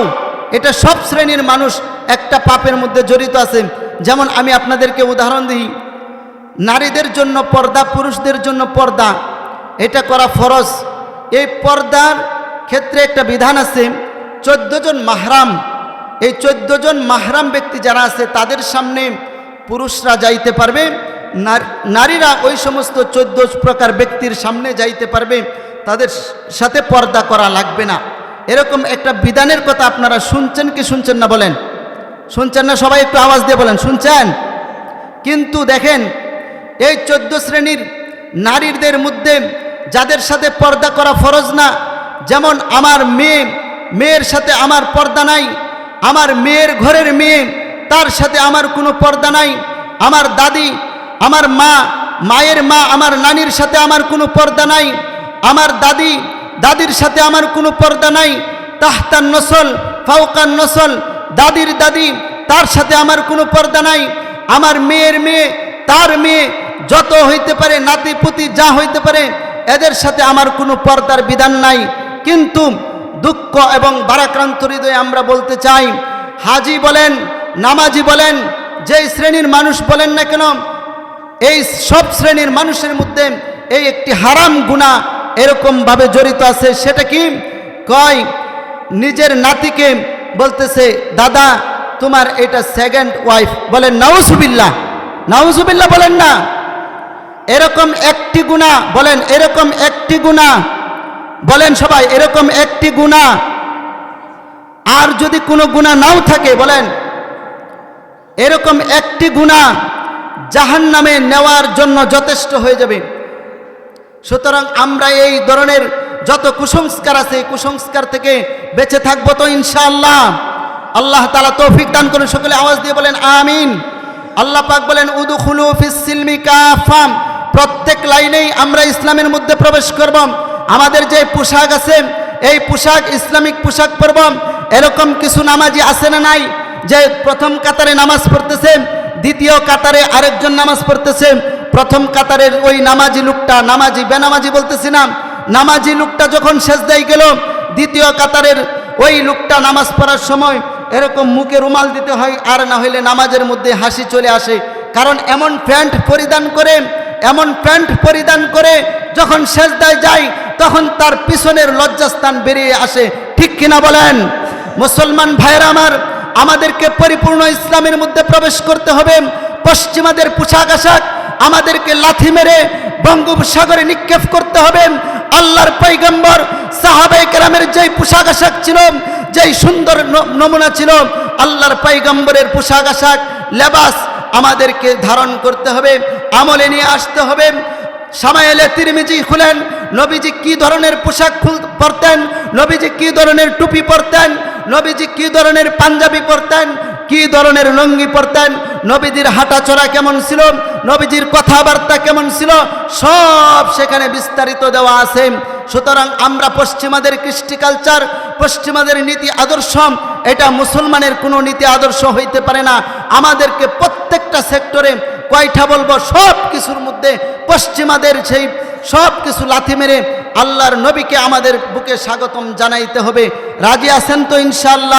তারাও এটা সব শ্রেণির মানুষ একটা পাপের মধ্যে জড়িত আছে। যেমন আমি আপনাদেরকে উদাহরণ দিই। নারীদের জন্য পর্দা, পুরুষদের জন্য পর্দা, এটা করা ফরজ। এই পর্দার ক্ষেত্রে একটা বিধান আছে, চোদ্দ জন মাহরাম। এই চোদ্দ জন মাহরাম ব্যক্তি যারা আছে, তাদের সামনে পুরুষরা যাইতে পারবে নারীরা ওই সমস্ত চোদ্দ প্রকার ব্যক্তির সামনে যাইতে পারবে, তাদের সাথে পর্দা করা লাগবে না। এরকম একটা বিধানের কথা আপনারা শুনছেন কি শুনছেন না বলেন? শুনছেন না সবাই একটু আওয়াজ দিয়ে বলেন, শুনছেন? কিন্তু দেখেন, এই চোদ্দ শ্রেণির নারীদের মধ্যে যাদের সাথে পর্দা করা ফরজ না, যেমন আমার মেয়ে, মেয়ের সাথে আমার পর্দা নাই, আমার মেয়ের ঘরের মেয়ে, তার সাথে আমার কোনো পর্দা নাই, আমার দাদি, আমার মা, মায়ের মা, আমার নানির সাথে আমার কোনো পর্দা নাই, আমার দাদি দাদির সাথে আমার কোনো পর্দা নাই তাহতান নসল ফাউকান নসল, দাদির দাদি, তার সাথে আমার কোনো পর্দা নাই, আমার মেয়ের মেয়ে, তার মেয়ে, যত হইতে পারে, নাতি পুতি যা হইতে পারে, এদের সাথে আমার কোনো পর্দার বিধান নাই। কিন্তু দুঃখ এবং বারাক্রান্ত হৃদয়ে আমরা বলতে চাই, হাজি বলেন, নামাজি বলেন, যেই শ্রেণির মানুষ বলেন না কেন, এই সব শ্রেণির মানুষের মধ্যে এই একটি হারাম গুণা এরকমভাবে জড়িত আছে, সেটা কি? কয়, নিজের নাতিকে বলতেছে, দাদা, তোমার এটা সেকেন্ড ওয়াইফ বলেন নাউজুবিল্লা নাউজুবিল্লা বলেন না। এরকম একটি গুণা, বলেন, এরকম একটি গুণা। বলেন সবাই, এরকম একটি গুণা। আর যদি কোনো গুণা নাও থাকে, বলেন, এরকম একটি গুণা জাহান নামে নেওয়ার জন্য যথেষ্ট হয়ে যাবে। সুতরাং আমরা এই ধরনের যত কুসংস্কার আছে কুসংস্কার থেকে বেঁচে থাকব তো ইনশাআল্লাহ। আল্লাহ তালা তৌফিক দান করে সকলে আওয়াজ দিয়ে বলেন, আমিন। আল্লাহ পাক বলেন উদু খুলু ফিসিলমি কাফাম। প্রত্যেক লাইনেই আমরা ইসলামের মধ্যে প্রবেশ করব। আমাদের যে পোশাক আছে, এই পোশাক ইসলামিক পোশাক পরব। এরকম কিছু নামাজি আছে না নাই? যে প্রথম কাতারে নামাজ পড়তেছে দ্বিতীয় কাতারে আরেকজন নামাজ পড়তেছে। প্রথম কাতারের ওই নামাজি লোকটা, নামাজি, বেনামাজি বলতেছি না, নামাজি লোকটা যখন সেজদাই গেল, দ্বিতীয় কাতারের ওই লোকটা নামাজ পড়ার সময় এরকম মুখে রুমাল দিতে হয়, আর না হইলে নামাজের মধ্যে হাসি চলে আসে। কারণ এমন প্যান্ট পরিধান করে, এমন প্যান্ট পরিধান করে যখন সেজদায় যায়, তখন তার পিছনের লজ্জাস্থান বেরিয়ে আসে। ঠিক কিনা বলেন? মুসলমান ভাইয়েরা আমার আমাদেরকে পরিপূর্ণ ইসলামের মধ্যে প্রবেশ করতে হবে। পশ্চিমাদের পোশাক আশাক আমাদেরকে লাথি মেরে বঙ্গোপসাগরে নিক্ষেপ করতে হবে। আল্লাহর পৈগম্বর সাহাবাই কেরামের যেই পোশাক আশাক ছিল, যেই সুন্দর নমুনা ছিল, আল্লাহর পৈগম্বরের পোশাক আশাক, লেবাস আমাদেরকে ধারণ করতে হবে, আমলে নিয়ে আসতে হবে। সামায়েলে তিরমিজি খুলেন, নবীজি কি ধরনের পোশাক পরতেন, নবীজি কি ধরনের টুপি পরতেন নবীজি কি ধরনের পাঞ্জাবি পরতেন? কি ধরনের লঙ্গি পরতেন? নবীজির হাঁটা চড়া কেমন ছিল? নবীজির কথাবার্তা কেমন ছিল? সব সেখানে বিস্তারিত দেওয়া আছে। সুতরাং আমরা পশ্চিমাদের কৃষ্টি কালচার পশ্চিমাদের নীতি আদর্শ, এটা মুসলমানের কোনো নীতি আদর্শ হইতে পারে না। আমাদেরকে প্রত্যেকটা সেক্টরে কয়টা বলব? সব কিছুর মধ্যে পশ্চিমাদের সেই সব কিছু লাথি মেরে আল্লাহর নবীকে আমাদের বুকে স্বাগতম জানাইতে হবে। রাজি আছেন তো ইনশাআল্লাহ?